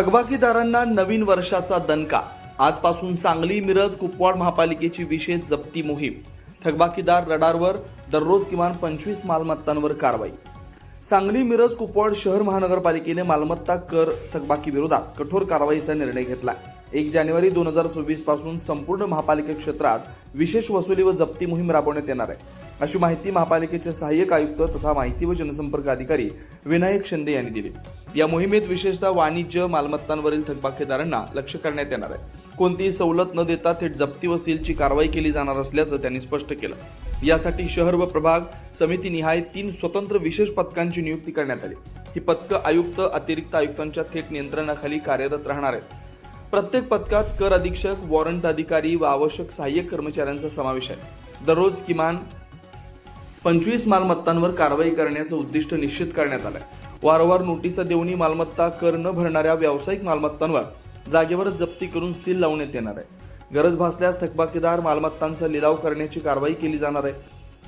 थकबाकीदारांना नवीन वर्षाचा दणका. आजपासून सांगली मिरज कुपवाड महापालिकेची विशेष जप्ती मोहीम. थकबाकीदार रडारवर दररोज किमान पंचवीस मालमत्तांवर कारवाई. सांगली मिरज कुपवाड शहर महानगरपालिकेने मालमत्ता कर थकबाकी विरोधात कठोर कारवाईचा निर्णय घेतला. एक जानेवारी दोन हजार सव्वीसपासून संपूर्ण महापालिका क्षेत्रात विशेष वसुली व जप्ती मोहीम राबवण्यात येणार आहे. अशी माहिती महापालिकेचे सहाय्यक आयुक्त तथा माहिती व जनसंपर्क अधिकारी विनायक शिंदे यांनी दिली. या मोहिमेत विशेषतः वाणिज्य मालमत्तांवरील थकबाकीदारांना लक्ष करण्यात येणार आहे. कोणतीही सवलत न देता थेट जप्ती व सीलची कारवाई केली जाणार असल्याचं त्यांनी स्पष्ट केलं. यासाठी शहर व प्रभाग समितीनिहाय तीन स्वतंत्र विशेष पथकांची नियुक्ती करण्यात आली. ही पथकं आयुक्त अतिरिक्त आयुक्तांच्या थेट नियंत्रणाखाली कार्यरत राहणार आहेत. प्रत्येक पथकात कर अधीक्षक वॉरंट अधिकारी व आवश्यक सहाय्यक कर्मचाऱ्यांचा समावेश आहे. दररोज किमान पंचवीस मालमत्तांवर कारवाई करण्याचं उद्दिष्ट निश्चित करण्यात आलंय. वारंवार नोटिसा देऊनही मालमत्ता कर न भरणाऱ्या व्यावसायिक मालमत्तांवर जागेवरच जप्ती करून सील लावण्यात येणार आहे. गरज भासल्यास थकबाकीदार मालमत्तांचा लिलाव करण्याची कारवाई केली जाणार आहे.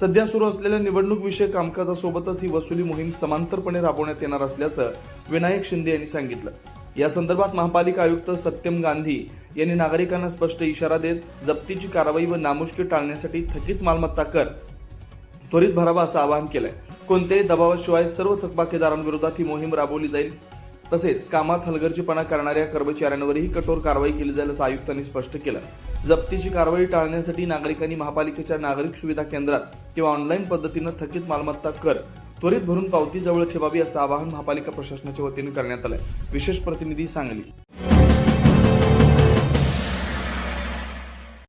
सध्या सुरू असलेल्या निवडणूक विषयक कामकाजासोबतच ही वसुली मोहीम समांतरपणे राबवण्यात येणार असल्याचं विनायक शिंदे यांनी सांगितलं. या संदर्भात महापालिका आयुक्त सत्यम गांधी यांनी नागरिकांना स्पष्ट इशारा देत जप्तीची कारवाई व नामुष्की टाळण्यासाठी थकीत मालमत्ता कर त्वरित भरावा असं आवाहन केलंय. कोणत्याही दबावाशिवाय सर्व थकबाकीदारांविरोधात ही मोहीम राबवली जाईल. तसेच कामात हलगर्जीपणा करणाऱ्या कर्मचाऱ्यांवरही कठोर कारवाई केली जाईल असं आयुक्तांनी स्पष्ट केलं. जप्तीची कारवाई टाळण्यासाठी नागरिकांनी महापालिकेच्या नागरिक सुविधा केंद्रात किंवा ऑनलाईन पद्धतीनं थकीत मालमत्ता कर त्वरित भरून पावती जवळ ठेवावी असं आवाहन महापालिका प्रशासनाच्या वतीने करण्यात आलंय. विशेष प्रतिनिधी सांगली.